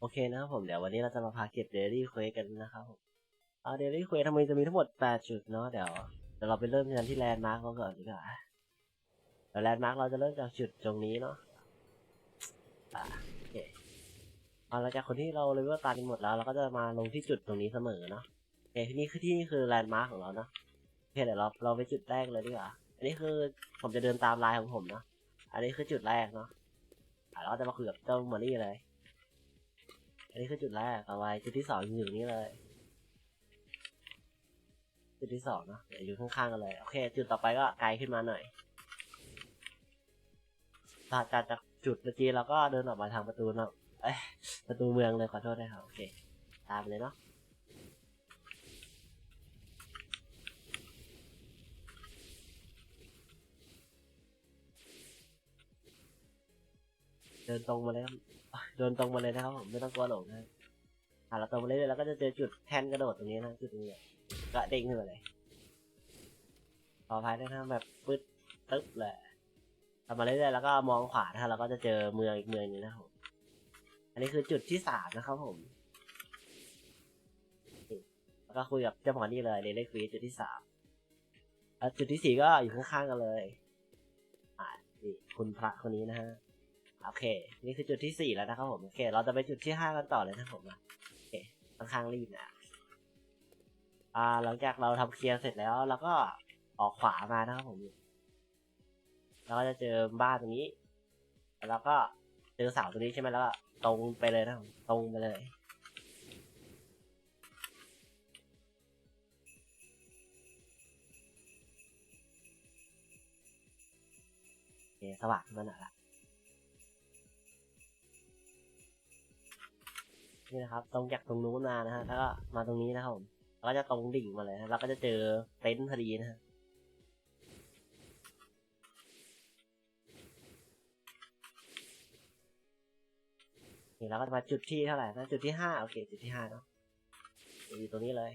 โอเคนะครับผมเดี๋ยววันนี้เราจะมาพาเก็บเดลี่เควสกันนะครับผมเอาเดลี่เควสทำไมจะมีทั้งหมด 8 จุดเนาะเดี๋ยวเดี๋ยวเราไปเริ่มกันที่แลนด์มาร์กเราก่อนดีกว่าเดี๋ยวแลนด์มาร์กเราจะเริ่มจากจุดตรงนี้เนาะอ่าโอเคเอาละจากคนที่เราเลยว่าตาดีหมดแล้วเราก็จะมาลงที่จุดตรงนี้เสมอเนาะโอเคที่นี่คือที่นี่คือแลนด์มาร์กของเราเนาะโอเคเดี๋ยวเราเราไปจุดแรกเลยดีกว่าอันนี้คือผมจะเดินตามลายของผมเนาะอันนี้คือจุดแรกเนาะเราก็จะมาคุยกับเจ้ามารี่เลย นนี้คือจุดแรกเอาไว้จุดที่สองอยู่นี่เลย จุดที่สองเนอะเดี๋ยวอยู่ข้างๆกันเลย โอเค จุดต่อไปก็ไกลขึ้นมาหน่อยจากจากจากจุดเมื่อกี้เราก็เดินออกมาทางประตูเนาะเอ้ยประตูเมืองเลยขอโทษนะครับโอเค ตามเลยเนาะเดินตรงมาเลยครับ เดินตรงมาเลยนะครับผมไม่ต้องกลัวหลงนะอะเราตรงมาเรื่อยๆแล้วก็จะเจอจุดแทนกระโดดตรงนี้นะจุดนี้ก็เด้งขึ้นมาเลยขออภัยด้วยนะแบบปึ๊ดตึ๊บเลยทำมาเรื่อยๆแล้วก็มองขวานะเราก็จะเจอเมืองอีกเมืองหนึงนะครับผมอันนี้คือจุดที่สามนะครับผมแล้วก็คุยกับเจ้าหมอนี่เลยเดลิควีจุดที่สามจุดที่สี่ก็อยู่ข้างๆกันเลย อ่านี่คุณพระคนนี้นะฮะ โอเค นี่คือจุดที่สี่แล้วนะครับผมโอเค เราจะไปจุดที่ห้ากันต่อเลยนะครับผมนะโอเคค่อนข้างรีบนะอ่าหลังจากเราทำเคลียร์เสร็จแล้วเราก็ออกขวามานะครับผมเราก็จะเจอบ้านตรงนี้ แล้วก็เจอเสาตรงนี้ใช่ไหมแล้วก็ตรงไปเลยนะครับตรงไปเลยโอสว่างขนมาหน่อยละ นี่นะครับ ตรงจากตรงนู้นมานะฮะแล้วก็มาตรงนี้นะครับผมแล้วก็จะตรงดิ่งมาเลยนะแล้วก็จะเจอเต็นท์พอดีนะฮะนี่เราก็จะมาจุดที่เท่าไหร่นะจุดที่ห้าโอเค จุดที่ห้าเนาะอยู่ตรงนี้เลย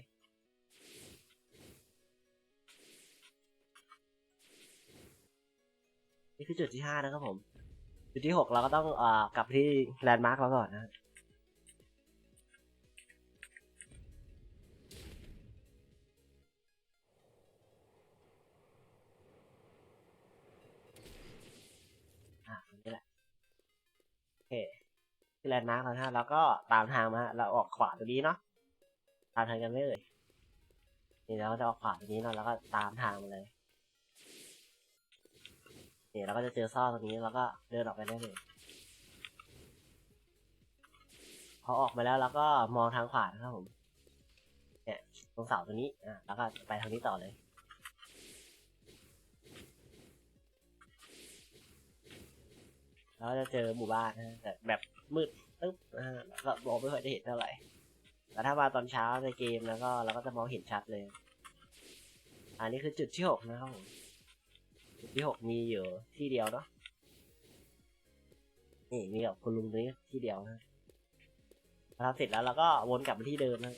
นี่คือจุดที่ห้านะครับผม จุดที่หกเราก็ต้องอ่ากลับที่แลนด์มาร์กเราก่อนนะอะ ลนด์มาร์กแล้วนะแล้วก็ตามทางมาฮะเราออกขวาตรงนี้เนาะตามทางกันไม่เอ่ยนี่เราก็จะออกขวาตรงนี้เนาะแล้วก็ตามทางมาเลยนี่เราก็จะเจอซ่อตรงนี้แล้วก็เดินออกไปได้เลยพอออกมาแล้วเราก็มองทางขวานะครับผมเนี่ยตรงเสาตรงนี้อะแล้วก็ไปทางนี้ต่อเลย แล้วก็จะเจอหมู่บ้านนะฮะแต่แบบมืดตึ๊บนะฮะก็มองไม่ค่อยได้เห็นเท่าไหร่แต่ถ้ามาตอนเช้าในเกมแล้วก็เราก็จะมองเห็นชัดเลย อันนี้คือจุดที่หกนะครับผมจุดที่หกมีอยู่ที่เดียวเนาะนี่มีกับคุณลุงตรงนี้ที่เดียวนะทำเสร็จแล้วเราก็วนกลับมาที่เดิมนะ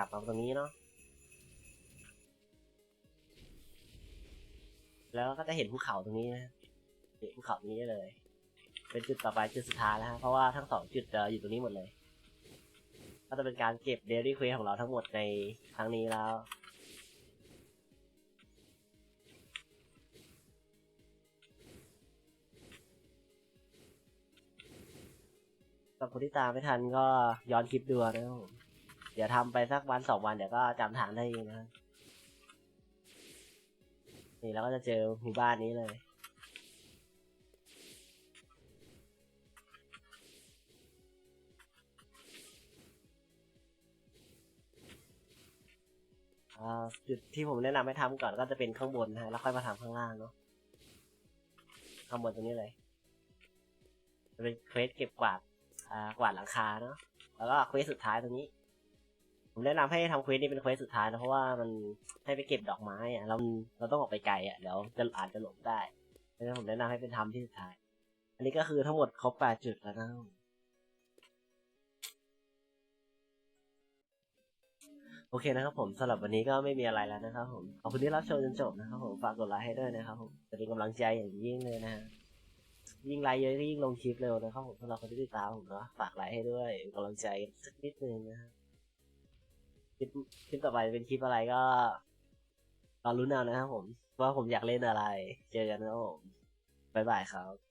ลับมาตรงนี้เนาะแล้วก็จะเห็นภูเขาตรงนี้นะเห็นภูเขาตรงนี้ได้เลย เป็นจุดต่อไปจุดสุดท้ายแล้วฮะเพราะว่าทั้งสองจุดจะอยู่ตรงนี้หมดเลย ก็จะเป็นการเก็บเดลี่ควสของเราทั้งหมดในครั้งนี้แล้วสำหรับคนที่ตามไม่ทันก็ย้อนคลิปดูนะครับผม ดี๋ยวทำไปสักวันสองวันเดี๋ยวก็จำทางได้เองนะนี่เราก็จะเจอหมู่บ้านนี้เลยอ่าจุดที่ผมแนะนำให้ทำก่อนก็จะเป็นข้างบนนะฮะแล้วค่อยมาทำข้างล่างเนาะข้างบนตรงนี้เลยจะเป็นเควสเก็บกวาดอ่ากวาดหลังคาเนาะแล้วก็เควสสุดท้ายตรงนี้ มแนะนำให้ทำเควสนี้เป็นเควสสุดท้ายนะเพราะว่ามันให้ไปเก็บดอกไม้อะเราเราต้องออกไปไกลอะเดี๋ยวจะอาจจะหลงได้ดังนั้นผมแนะนำให้เป็นทำที่สุดท้าย อันนี้ก็คือทั้งหมดครบแปดจุดแล้วนะโอเคนะครับผมสำหรับวันนี้ก็ไม่มีอะไรแล้วนะครับผมขอบคุณที่รับชมจนจบนะครับผมฝากกดไลค์ให้ด้วยนะครับผมจะเป็นกำลังใจอย่างยิ่งเลยนะฮะยิ่งไลค์เยอะยิ่งลงคลิปเร็วนะครับผมสำหรับคนที่ติดตามผมนะฝากไลค์ให้ด้วยกำลังใจสักนิดนึงนะฮะ ลิปคลิปต่อไปเป็นคลิปอะไรก็รอรุ้นเอานะครับผม ว่าผมอยากเล่นอะไร เจอกันนะครับผมบ๊ายบายครับ